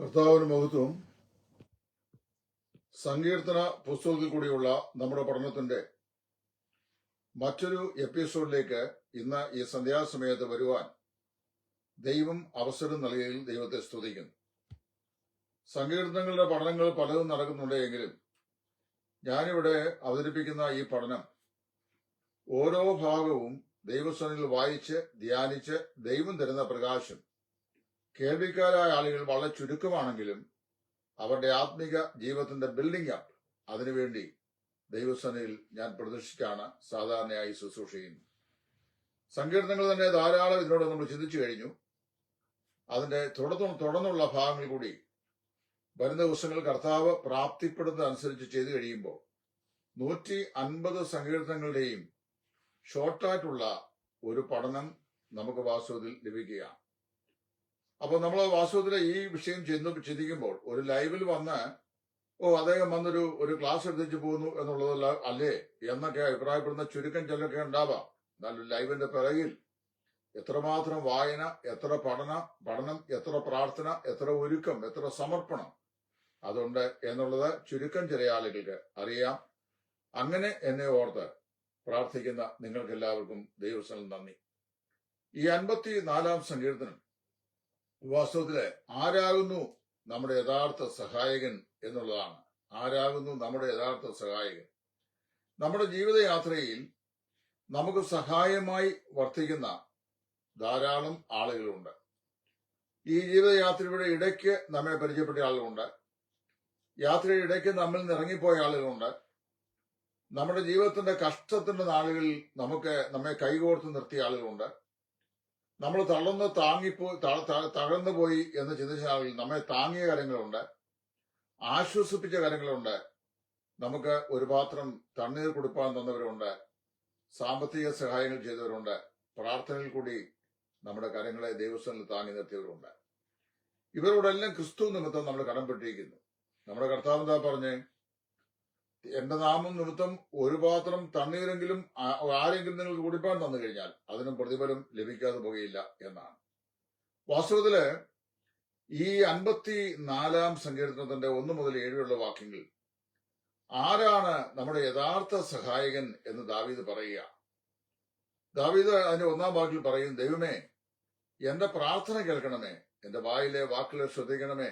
കർത്താവിന് മഹത്വം. സങ്കീർത്തന പുസ്തകത്തിൽ കൂടിയുള്ള നമ്മുടെ പഠനത്തിന്റെ മറ്റൊരു എപ്പിസോഡിലേക്ക് ഇന്ന് ഈ സന്ധ്യാസമയത്ത് വരുവാൻ ദൈവം അവസരം നൽകിയതിൽ ദൈവത്തെ സ്തുതിക്കുന്നു. സങ്കീർത്തനങ്ങളുടെ പഠനങ്ങൾ പലതും നടക്കുന്നുണ്ടെങ്കിലും ഞാനിവിടെ അവതരിപ്പിക്കുന്ന ഈ പഠനം ഓരോ ഭാഗവും ദൈവസ്വനിൽ വായിച്ച് ധ്യാനിച്ച് ദൈവം തരുന്ന പ്രകാശം കേൾവിക്കാരായ ആളുകൾ വളരെ ചുരുക്കമാണെങ്കിലും അവരുടെ ആത്മീക ജീവിതത്തിന്റെ ബിൽഡിംഗ് അപ്പ് അതിനുവേണ്ടി ദൈവസനയിൽ ഞാൻ പ്രതീക്ഷിച്ചാണ് സാധാരണയായി ശുശ്രൂഷ ചെയ്യുന്നത് സങ്കീർത്തനങ്ങൾ തന്നെ ധാരാളം ഇതിനോട് നമ്മൾ ചിന്തിച്ചു കഴിഞ്ഞു. അതിന്റെ തുടർന്നു തുടർന്നുള്ള ഭാഗങ്ങൾ കൂടി വരുന്ന ദിവസങ്ങൾ കർത്താവ് പ്രാപ്തിപ്പെടുന്നതനുസരിച്ച് ചെയ്തു കഴിയുമ്പോൾ നൂറ്റി അൻപത് സങ്കീർത്തനങ്ങളുടെയും ഷോർട്ടായിട്ടുള്ള ഒരു പഠനം നമുക്ക് വാസ്തവത്തിൽ ലഭിക്കുകയാണ്. അപ്പോൾ നമ്മൾ വാസ്തവത്തിൽ ഈ വിഷയം ചെന്ന് ചിന്തിക്കുമ്പോൾ ഒരു ലൈവിൽ വന്ന് ഓ അദ്ദേഹം വന്നൊരു ഒരു ക്ലാസ് എടുത്തിച്ച് പോകുന്നു എന്നുള്ളതല്ല അല്ലേ? എന്നൊക്കെ അഭിപ്രായപ്പെടുന്ന ചുരുക്കം ചിലരൊക്കെ ഉണ്ടാവാം. എന്നാലും ലൈവിന്റെ പിറകിൽ എത്രമാത്രം വായന എത്ര പഠന പഠനം എത്ര പ്രാർത്ഥന എത്ര ഒരുക്കം എത്ര സമർപ്പണം അതുണ്ട് എന്നുള്ളത് ചുരുക്കം ചില ആളുകൾക്ക് അറിയാം. അങ്ങനെ എന്നെ ഓർത്ത് പ്രാർത്ഥിക്കുന്ന നിങ്ങൾക്ക് എല്ലാവർക്കും ദൈവസ്ഥലം നന്ദി. ഈ അൻപത്തി നാലാം സങ്കീർത്തനം വാസ്തവത്തിൽ ആരാകുന്നു നമ്മുടെ യഥാർത്ഥ സഹായകൻ എന്നുള്ളതാണ്. ആരാകുന്നു നമ്മുടെ യഥാർത്ഥ സഹായകൻ? നമ്മുടെ ജീവിതയാത്രയിൽ നമുക്ക് സഹായമായി വർത്തിക്കുന്ന ധാരാളം ആളുകളുണ്ട്. ഈ ജീവിതയാത്രയുടെ ഇടയ്ക്ക് നമ്മെ പരിചയപ്പെട്ട ആളുകളുണ്ട്. യാത്രയുടെ ഇടയ്ക്ക് നമ്മിൽ നിറങ്ങിപ്പോയ ആളുകളുണ്ട്. നമ്മുടെ ജീവിതത്തിന്റെ കഷ്ടത്തിന്റെ നാളുകളിൽ നമുക്ക് നമ്മെ കൈകോർത്ത് നിർത്തിയ ആളുകളുണ്ട്. നമ്മൾ തളർന്ന് താങ്ങിപ്പോ തകർന്നു പോയി എന്ന് ചിന്തിച്ചാൽ നമ്മെ താങ്ങിയ കാര്യങ്ങളുണ്ട്. ആശ്വസിപ്പിച്ച കാര്യങ്ങളുണ്ട്. നമുക്ക് ഒരു പാത്രം തണ്ണീർ കൊടുപ്പാൻ തന്നവരുണ്ട്. സാമ്പത്തിക സഹായങ്ങൾ ചെയ്തവരുണ്ട്. പ്രാർത്ഥനയിൽ കൂടി നമ്മുടെ കാര്യങ്ങളെ ദൈവസ്ഥനിൽ താങ്ങി നിർത്തിയവരുണ്ട്. ഇവരോടെല്ലാം ക്രിസ്തു നിമിത്തം നമ്മൾ കടംപെട്ടിരിക്കുന്നു നമ്മുടെ കർത്താവ് എന്താ പറഞ്ഞേ? എന്റെ നാമം നിമിത്തം ഒരു പാത്രം തണ്ണീരെങ്കിലും ആരെങ്കിലും നിങ്ങൾക്ക് കുടിപ്പാൻ തന്നു കഴിഞ്ഞാൽ അതിനും പ്രതിഫലം ലഭിക്കാതെ പോകുകയില്ല എന്നാണ്. വാസ്തവത്തിൽ ഈ അൻപത്തി നാലാം സങ്കീർത്തനത്തിന്റെ ഒന്ന് മുതൽ ഏഴുള്ള വാക്യങ്ങൾ ആരാണ് നമ്മുടെ യഥാർത്ഥ സഹായകൻ എന്ന് ദാവീദ് പറയുക? ദാവീദ് അതിന്റെ ഒന്നാം വാക്കിൽ പറയും ദൈവമേ എന്റെ പ്രാർത്ഥന കേൾക്കണമേ എന്റെ വായിലെ വാക്കുകൾ ശ്രദ്ധിക്കണമേ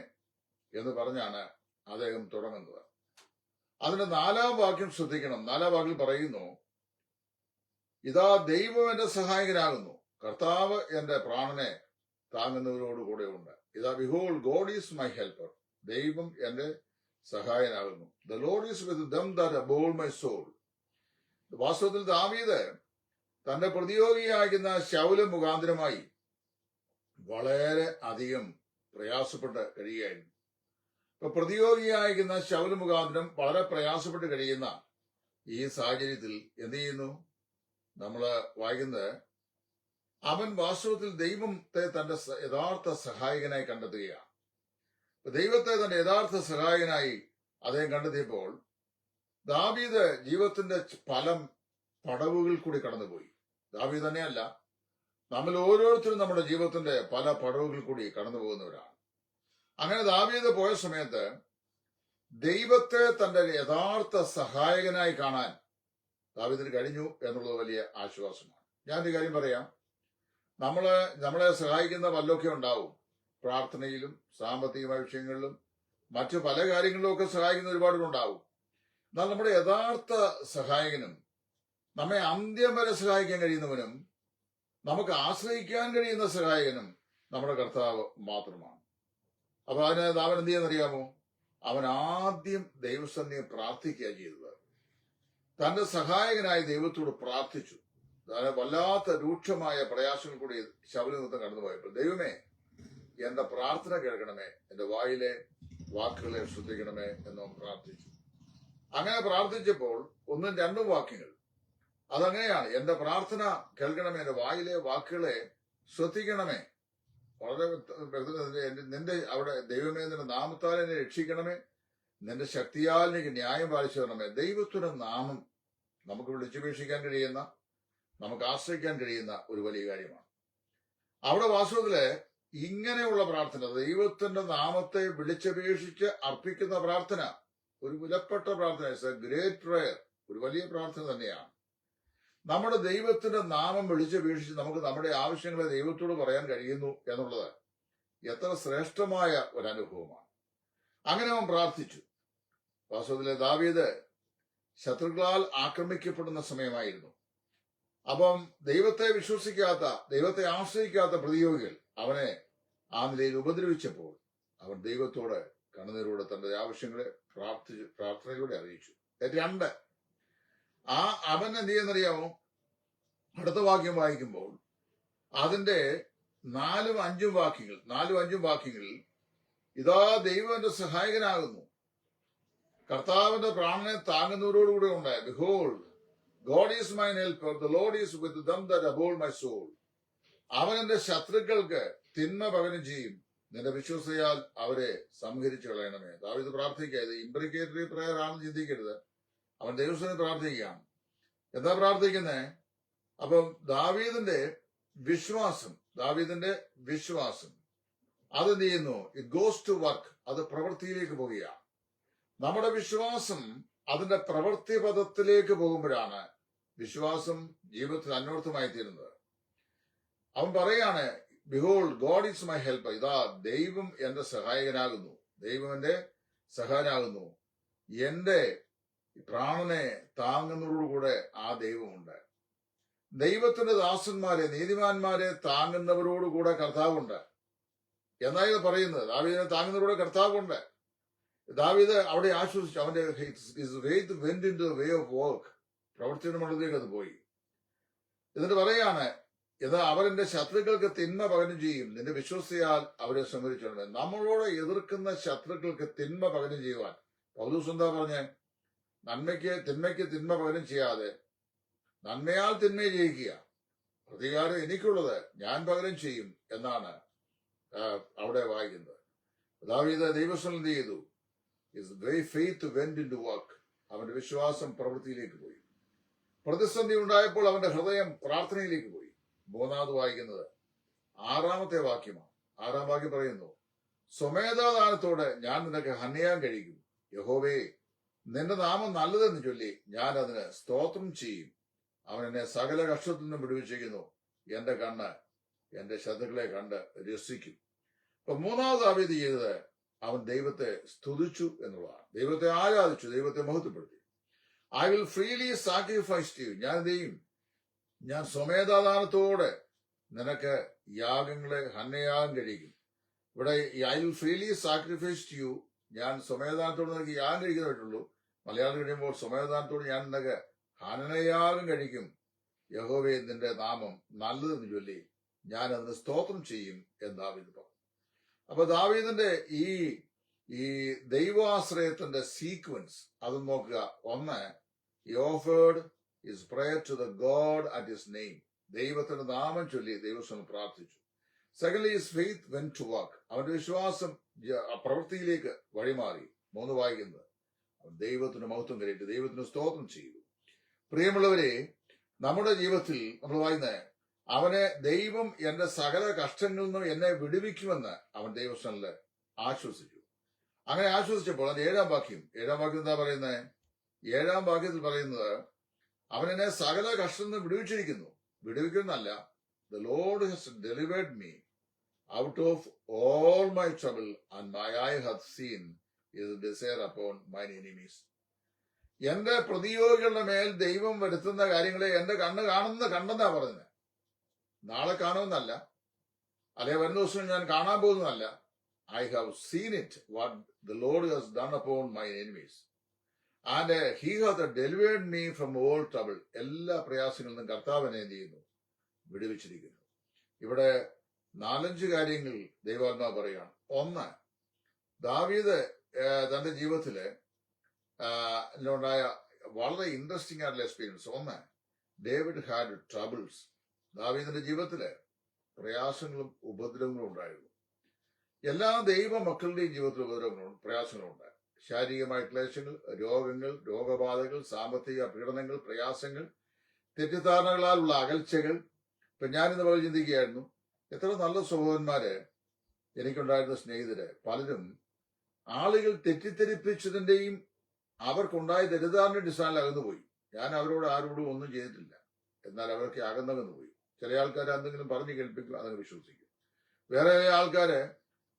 എന്ന് പറഞ്ഞാണ് അദ്ദേഹം തുടങ്ങുന്നത്. അതിന്റെ നാലാം വാക്യം ശ്രദ്ധിക്കണം. നാലാം വാക്യം പറയുന്നു ഇതാ ദൈവം എന്റെ സഹായകനാകുന്നു. കർത്താവ് എന്റെ പ്രാണനെ താങ്ങുന്നവരോട് കൂടെ ഉണ്ട് ഇതാ behold God is my helper ദൈവം എന്റെ സഹായനാകുന്നു. The Lord is with them uphold my soul വാസ്തവത്തിൽ ദാവീദ് തന്റെ പ്രതിയോഗിയാകുന്ന ശൗല മുഖാന്തരമായി വളരെ അധികം പ്രയാസപ്പെട്ട് കഴിയുകയായിരുന്നു. ഇപ്പൊ പ്രതിയോഗിയായിരിക്കുന്ന ശൗല മുഖാന്തരം വളരെ പ്രയാസപ്പെട്ട് കഴിയുന്ന ഈ സാഹചര്യത്തിൽ എന്ത് ചെയ്യുന്നു? നമ്മൾ വായിക്കുന്നത് അവൻ വാസ്തവത്തിൽ ദൈവത്തെ തന്റെ യഥാർത്ഥ സഹായകനായി കണ്ടെത്തുകയാണ്. ദൈവത്തെ തന്റെ യഥാർത്ഥ സഹായകനായി അദ്ദേഹം കണ്ടെത്തിയപ്പോൾ ദാവീദ് ജീവിതത്തിന്റെ ഫലം പടവുകൾ കൂടി കടന്നുപോയി. ദാവീദ് തന്നെയല്ല നമ്മൾ ഓരോരുത്തരും നമ്മുടെ ജീവിതത്തിന്റെ പല പടവുകൾ കൂടി കടന്നു പോകുന്നവരാണ് അങ്ങനെ ദാവീദ് പോയ സമയത്ത് ദൈവത്തെ തന്റെ യഥാർത്ഥ സഹായകനായി കാണാൻ ദാവീദിന് കഴിഞ്ഞു എന്നുള്ളത് വലിയ ആശ്വാസമാണ്. ഞാൻ ഒരു കാര്യം പറയാം. നമ്മൾ നമ്മളെ സഹായിക്കുന്ന വല്ലൊക്കെ ഉണ്ടാവും. പ്രാർത്ഥനയിലും സാമ്പത്തിക വിഷയങ്ങളിലും മറ്റു പല കാര്യങ്ങളിലും ഒക്കെ സഹായിക്കുന്ന ഒരുപാടുണ്ടാവും എന്നാൽ നമ്മുടെ യഥാർത്ഥ സഹായകനും നമ്മെ അന്ത്യം വരെ സഹായിക്കാൻ കഴിയുന്നവനും നമുക്ക് ആശ്രയിക്കാൻ കഴിയുന്ന സഹായകനും നമ്മുടെ കർത്താവ് മാത്രമാണ്. അപ്പൊ അവന് അവൻ എന്ത് ചെയ്യാന്നറിയാമോ? അവൻ ആദ്യം ദൈവസന്നിധി പ്രാർത്ഥിക്കുക ചെയ്തത്. തന്റെ സഹായകനായ ദൈവത്തോട് പ്രാർത്ഥിച്ചു. വല്ലാത്ത രൂക്ഷമായ പ്രയാസങ്ങൾ കൂടി ശബരി നൃത്തം കടന്നുപോയപ്പോൾ ദൈവമേ എന്റെ പ്രാർത്ഥന കേൾക്കണമേ എന്റെ വായിലെ വാക്കുകളെ ശ്രദ്ധിക്കണമേ എന്ന് പ്രാർത്ഥിച്ചു. അങ്ങനെ പ്രാർത്ഥിച്ചപ്പോൾ ഒന്നും രണ്ടും വാക്യങ്ങൾ. അതങ്ങനെയാണ് എന്റെ പ്രാർത്ഥന കേൾക്കണമേ എന്റെ വായിലെ വാക്കുകളെ ശ്രദ്ധിക്കണമേ വളരെ എന്റെ- നിന്റെ അവിടെ ദൈവമേ നിന്റെ നാമത്താൽ എന്നെ രക്ഷിക്കണമേ. നിന്റെ ശക്തിയാൽ എനിക്ക് ന്യായം പാലിച്ചു തരണമേ ദൈവത്തിന്റെ നാമം നമുക്ക് വിളിച്ചുപേക്ഷിക്കാൻ കഴിയുന്ന നമുക്ക് ആശ്രയിക്കാൻ കഴിയുന്ന ഒരു വലിയ കാര്യമാണ്. അവിടെ വാസ്തവത്തിൽ ഇങ്ങനെയുള്ള പ്രാർത്ഥന ദൈവത്തിന്റെ നാമത്തെ വിളിച്ചപേക്ഷിച്ച് അർപ്പിക്കുന്ന പ്രാർത്ഥന ഒരു വിലപ്പെട്ട പ്രാർത്ഥന ഗ്രേറ്റ് പ്രയർ ഒരു വലിയ പ്രാർത്ഥന തന്നെയാണ്. നമ്മുടെ ദൈവത്തിന്റെ നാമം വിളിച്ചപേക്ഷിച്ച് നമുക്ക് നമ്മുടെ ആവശ്യങ്ങളെ ദൈവത്തോട് പറയാൻ കഴിയുന്നു എന്നുള്ളത് എത്ര ശ്രേഷ്ഠമായ ഒരു അനുഭവമാണ് അങ്ങനെ അവൻ പ്രാർത്ഥിച്ചു. വാസ്തവത്തിലെ ദാവീദ് ശത്രുക്കളാൽ ആക്രമിക്കപ്പെടുന്ന സമയമായിരുന്നു. അപ്പം ദൈവത്തെ വിശ്വസിക്കാത്ത ദൈവത്തെ ആശ്രയിക്കാത്ത പ്രതിയോഗികൾ അവനെ ആ നിലയിൽ ഉപദ്രവിച്ചപ്പോൾ അവൻ ദൈവത്തോട് കണ്ണുനീരോടെ തന്റെ ആവശ്യങ്ങളെ പ്രാർത്ഥിച്ചു പ്രാർത്ഥനയിലൂടെ അറിയിച്ചു. രണ്ട് ആ അവൻ എന്ത് ചെയ്യുന്നറിയാമോ അടുത്ത വാക്യം വായിക്കുമ്പോൾ അതിന്റെ നാലും അഞ്ചും വാക്യങ്ങൾ നാലും അഞ്ചും വാക്യങ്ങളിൽ ഇതാ ദൈവന്റെ സഹായകനാകുന്നു. കർത്താവിന്റെ പ്രാണനെ താങ്ങുന്നവരോടുകൂടെ ഉണ്ട് behold God is my helper the Lord is with them the my soul അവൻ എന്റെ ശത്രുക്കൾക്ക് തിന്മ പകരം ചെയ്യും. നിന്റെ വിശ്വസയാൽ അവരെ സംഹരിച്ചു കളയണമേ താവിത് പ്രാർത്ഥിക്കുക ഇത് ഇംപ്രിക്കേറ്ററി പ്രയർ ആണെന്ന് ചിന്തിക്കരുത്. അവൻ ദൈവസ്ഥനെ പ്രാർത്ഥിക്കുകയാണ് എന്താ പ്രാർത്ഥിക്കുന്നേ? അപ്പം ദാവീദിന്റെ വിശ്വാസം ദാവീദിന്റെ വിശ്വാസം. അതെന്ത് ചെയ്യുന്നു? ഇറ്റ് ഗോസ് ടു വർക്ക് അത് പ്രവൃത്തിയിലേക്ക് പോവുകയാണ് നമ്മുടെ വിശ്വാസം അതിന്റെ പ്രവൃത്തി പദത്തിലേക്ക് പോകുമ്പോഴാണ് വിശ്വാസം ജീവിതത്തിൽ അന്വർത്ഥമായി തീരുന്നത് അവൻ പറയാണ് behold God is my help ഇതാ ദൈവം എന്റെ സഹായകനാകുന്നു. ദൈവം എന്റെ സഹായനാകുന്നു എന്റെ പ്രാണനെ താങ്ങുന്നവരോടുകൂടെ ആ ദൈവമുണ്ട് ദൈവത്തിന്റെ ദാസന്മാരെ നീതിമാന്മാരെ താങ്ങുന്നവരോടുകൂടെ കർത്താവുണ്ട് എന്നാണ് ഇത് പറയുന്നത്? ദാവീദിനെ താങ്ങുന്നവരോട് കർത്താവുണ്ട് ദാവീദ് അവിടെ ആശ്വസിച്ചു. അവന്റെ faith in way of work പ്രവർത്തിയുടെ മണ്ഡലത്തിലേക്ക് അത് പോയി. എന്നിട്ട് പറയാണ് ഇത് അവരെന്റെ ശത്രുക്കൾക്ക് തിന്മ പകരം ചെയ്യും. നിന്റെ വിശ്വസിയാൽ അവരെ സംഹരിച്ചിട്ടുണ്ട് നമ്മളോട് എതിർക്കുന്ന ശത്രുക്കൾക്ക് തിന്മ പകരം ചെയ്യുവാൻ. പൗലൂസ് എന്താ പറഞ്ഞേ? നന്മയ്ക്ക് തിന്മയ്ക്ക് തിന്മ പകരം ചെയ്യാതെ നന്മയാൽ തിന്മയെ ജയിക്കുക പ്രതികാരം എനിക്കുള്ളത് ഞാൻ പകരം ചെയ്യും എന്നാണ് അവിടെ വായിക്കുന്നത്. ദാവീദ് ദൈവസ്വം എന്ത് ചെയ്തു? Faith went into work അവന്റെ വിശ്വാസം പ്രവൃത്തിയിലേക്ക് പോയി. പ്രതിസന്ധി ഉണ്ടായപ്പോൾ അവന്റെ ഹൃദയം പ്രാർത്ഥനയിലേക്ക് പോയി. മൂന്നാമത് വായിക്കുന്നത് ആറാമത്തെ വാക്യമാണ്. ആറാം വാക്യം പറയുന്നു സ്വമേധാദാനത്തോടെ ഞാൻ നിനക്ക് ഹനയാൻ കഴിക്കും. യഹോവേ നിന്റെ നാമം നല്ലതെന്ന് ചൊല്ലി ഞാൻ അതിന് സ്തോത്രം ചെയ്യും. അവൻ എന്നെ സകല കഷ്ടത്തിൽ നിന്നും വിടുവിച്ചിരിക്കുന്നു. എന്റെ കണ്ണ് എന്റെ ശത്രുക്കളെ കണ്ട് രസിക്കും. അപ്പൊ മൂന്നാമത് അവീത് ചെയ്തത് അവൻ ദൈവത്തെ സ്തുതിച്ചു എന്നുള്ളതാണ്. ദൈവത്തെ ആരാധിച്ചു ദൈവത്തെ മഹത്വപ്പെടുത്തി. ഐ വിൽ ഫ്രീലി സാക്രിഫൈസ് ചെയ്യും ഞാൻ ചെയ്യും? ഞാൻ സ്വമേധാദാനത്തോടെ നിനക്ക് യാഗങ്ങളെ ഹന്നയാഗം കഴിക്കും. ഇവിടെ ഐ വിൽ ഫ്രീലി സാക്രിഫൈസ് ചെയ്യൂ ഞാൻ സ്വമേധാനത്തോടെ നിനക്ക് യാഗം കഴിക്കുന്നതായിട്ടുള്ളൂ. മലയാളം കഴിയുമ്പോൾ സ്വമേധാനത്തോട് ഞാൻ നിനക്ക് ഹനനയാലും കഴിക്കും. യഹോവേ നിന്റെ നാമം നല്ലതെന്ന് ചൊല്ലി ഞാൻ അതിന് സ്തോത്രം ചെയ്യും എന്ന് ദാവീദ് പറഞ്ഞു. അപ്പൊ ദാവീദിന്റെ ഈ ഈ ദൈവാശ്രയത്തിന്റെ സീക്വൻസ് അത് നോക്കുക. ഒന്ന് offered is prayer to the God at his name ദൈവത്തിന്റെ നാമം ചൊല്ലി ദൈവസ്വം പ്രാർത്ഥിച്ചു. Second is faith went to work അവന്റെ വിശ്വാസം പ്രവൃത്തിയിലേക്ക് വഴിമാറി. മൂന്ന് വായിക്കുന്നത്. ദൈവത്തിന് മഹത്വം കരയിട്ട് ദൈവത്തിന് സ്തോത്രം ചെയ്തു. പ്രിയമുള്ളവരെ നമ്മുടെ ജീവിതത്തിൽ നമ്മൾ വായിക്കുന്നത് അവനെ ദൈവം എന്റെ സകല കഷ്ടങ്ങളിൽ നിന്നും എന്നെ വിടുവിക്കുമെന്ന് അവൻ ദൈവസ്ഥനിൽ ആശ്വസിച്ചു. അങ്ങനെ ആശ്വസിച്ചപ്പോൾ അത് ഏഴാം വാക്യം ഏഴാം വാക്യം എന്താ പറയുന്നത് ഏഴാം വാക്യത്തിൽ പറയുന്നത് അവൻ എന്നെ സകല കഷ്ടത്തിൽ നിന്ന് വിടുവിച്ചിരിക്കുന്നു. വിടുവിക്കുന്നല്ല the Lord has delivered me out of all my trouble and my eye have seen his desire upon mine enemies എന്റെ പ്രതിയോഗികളുടെ മേൽ ദൈവം വരുത്തുന്ന കാര്യങ്ങളെ എന്റെ കണ്ണ് കാണുന്ന കണ്ടെന്നാ പറഞ്ഞത്. നാളെ കാണുമെന്നല്ല. അല്ലെ വരുന്ന ദിവസം ഞാൻ കാണാൻ പോകുന്നതല്ല. I have seen it what the Lord has done upon my enemies and he has delivered me from all trouble എല്ലാ പ്രയാസങ്ങളിൽ നിന്നും കർത്താവിനെ എന്ത് ചെയ്യുന്നു? വിടുവിച്ചിരിക്കുന്നു. ഇവിടെ നാലഞ്ച് കാര്യങ്ങൾ ദൈവാത്മാ പറയുകയാണ്. ഒന്ന് ദാവീദ് തന്റെ ജീവിതത്തിൽ ഉണ്ടായ വളരെ ഇൻട്രസ്റ്റിംഗ് ആയിട്ടുള്ള എക്സ്പീരിയൻസ് ഒന്ന് ഡേവിഡ് ഹാഡ് ട്രബിൾസ് ദാവീദിന്റെ ജീവിതത്തിൽ പ്രയാസങ്ങളും ഉപദ്രവങ്ങളും ഉണ്ടായിരുന്നു. എല്ലാ ദൈവ മക്കളുടെയും ജീവിതത്തിൽ ഉപദ്രവങ്ങളും പ്രയാസങ്ങളും ഉണ്ട് ശാരീരികമായ ക്ലേശങ്ങൾ രോഗങ്ങൾ രോഗബാധകൾ സാമ്പത്തിക പീഡനങ്ങൾ പ്രയാസങ്ങൾ തെറ്റിദ്ധാരണകളാലുള്ള അകൽച്ചകൾ. ഇപ്പൊ ഞാനിന്ന് പറഞ്ഞ് ചിന്തിക്കുകയായിരുന്നു എത്ര നല്ല സഹോദരന്മാര് എനിക്കുണ്ടായിരുന്ന സ്നേഹിതര്. പലരും ആളുകൾ തെറ്റിദ്ധരിപ്പിച്ചതിന്റെയും അവർക്കുണ്ടായ തെറ്റിദ്ധാരണ അടിസ്ഥാനം അകന്നുപോയി. ഞാൻ അവരോട് ആരോടും ഒന്നും ചെയ്തിട്ടില്ല. എന്നാൽ അവർക്ക് അകന്നകന്നു പോയി ചില ആൾക്കാർ എന്തെങ്കിലും പറഞ്ഞു കേൾപ്പിക്കും അതങ്ങ് വിശ്വസിക്കും. വേറെ ആൾക്കാര്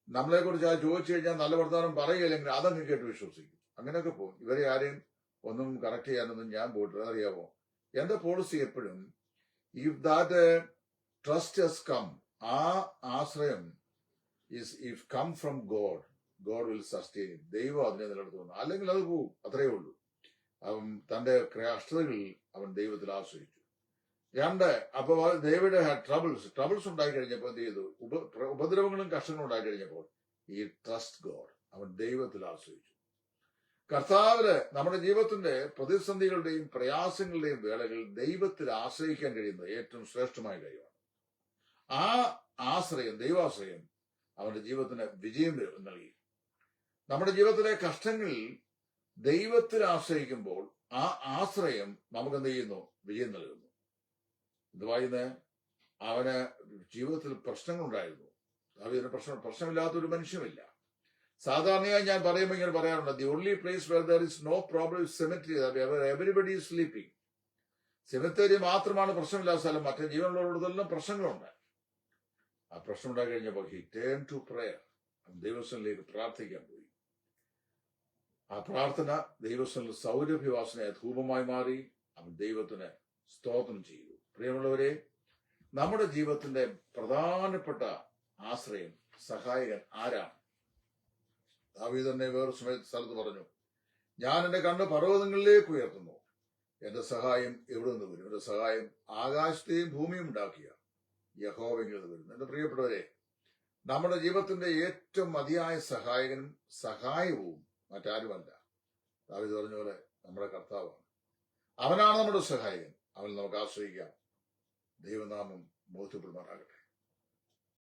നമ്മളെ കുറിച്ച് ആ ചോദിച്ചു കഴിഞ്ഞാൽ നല്ല വർത്തമാനം പറയുകയില്ലെങ്കിൽ അതങ്ങ് കേട്ട് വിശ്വസിക്കും. അങ്ങനെയൊക്കെ പോകും. ഇവരെ ആരെയും ഒന്നും കറക്റ്റ് ചെയ്യാനൊന്നും ഞാൻ പോയിട്ടില്ല. അറിയാമോ എന്റെ പോളിസി എപ്പോഴും if that trust has come ആ ആശ്രയം is if come from God God will sustain ദൈവം അതിനെ നിലനിർത്തുന്നു അല്ലെങ്കിൽ അത് പോവും. അത്രയേ ഉള്ളൂ. അവൻ തന്റെ കഷ്ടതകളിൽ അവൻ ദൈവത്തിൽ ആശ്രയിച്ചു. രണ്ട് അപ്പൊ ദൈവയുടെ ട്രബിൾസ് ട്രബിൾസ് ഉണ്ടായി കഴിഞ്ഞപ്പോൾ എന്ത് ചെയ്തു? ഉപദ്രവങ്ങളും കഷ്ടങ്ങളും ഉണ്ടായി കഴിഞ്ഞപ്പോൾ ഈ ട്രസ്റ്റ് ഗോഡ് അവൻ ദൈവത്തിൽ ആശ്രയിച്ചു. കർത്താവിൽ നമ്മുടെ ജീവിതത്തിന്റെ പ്രതിസന്ധികളുടെയും പ്രയാസങ്ങളുടെയും വേളകളിൽ ദൈവത്തിൽ ആശ്രയിക്കാൻ കഴിയുന്നത് ഏറ്റവും ശ്രേഷ്ഠമായ കാര്യമാണ്. ആ ആശ്രയം ദൈവാശ്രയം അവന്റെ ജീവിതത്തിന് വിജയം നൽകി. നമ്മുടെ ജീവിതത്തിലെ കഷ്ടങ്ങളിൽ ദൈവത്തിൽ ആശ്രയിക്കുമ്പോൾ ആ ആശ്രയം നമുക്ക് എന്ത് ചെയ്യുന്നു? വിജയം നൽകുന്നു. ഇത് വായിന്ന് അവന് ജീവിതത്തിൽ പ്രശ്നങ്ങളുണ്ടായിരുന്നു. അവന് പ്രശ്നം പ്രശ്നമില്ലാത്ത ഒരു മനുഷ്യമില്ല. സാധാരണയായി ഞാൻ പറയുമ്പോൾ ഇങ്ങനെ പറയാറുണ്ട് the only place where there is no problem cemetery everybody is sleeping സെമിത്തേരി മാത്രമാണ് പ്രശ്നമില്ലാത്ത സ്ഥലം മറ്റേ ജീവനുള്ളവരോടെല്ലാം പ്രശ്നങ്ങളുണ്ട്. ആ പ്രശ്നം ഉണ്ടായി കഴിഞ്ഞപ്പോൾ ഹി ടേൺ ടു പ്രയർ ദൈവസ്വനിലേക്ക് പ്രാർത്ഥിക്കാൻ പോയി. ആ പ്രാർത്ഥന ദൈവസ്ഥനിൽ സൗരഭ്യവാസനയായ ധൂപമായി മാറി. അവൻ ദൈവത്തിന് സ്തോത്രം ചെയ്തു. പ്രിയമുള്ളവരെ നമ്മുടെ ജീവിതത്തിന്റെ പ്രധാനപ്പെട്ട ആശ്രയം സഹായകൻ ആരാണ്? ദാവീദ് തന്നെ വേറെ സമയത്ത് സ്ഥലത്ത് പറഞ്ഞു ഞാൻ എന്റെ കണ്ണ് പർവതങ്ങളിലേക്ക് ഉയർത്തുന്നു. എന്റെ സഹായം എവിടെ നിന്ന് വരും? എന്റെ സഹായം ആകാശത്തെയും ഭൂമിയും ഉണ്ടാക്കിയ യഹോവെങ്കിൽ നിന്ന് വരുന്നു. എന്റെ പ്രിയപ്പെട്ടവരെ നമ്മുടെ ജീവിതത്തിന്റെ ഏറ്റവും മതിയായ സഹായകനും സഹായവും മറ്റാരുമല്ല ദാവിദ് പറഞ്ഞ പോലെ നമ്മുടെ കർത്താവാണ്. അവനാണ് നമ്മുടെ സഹായകൻ. അവൻ നമുക്ക് ആശ്രയിക്കാം. ദൈവനാമം ബോധ്യപ്പെടുമാറാകട്ടെ.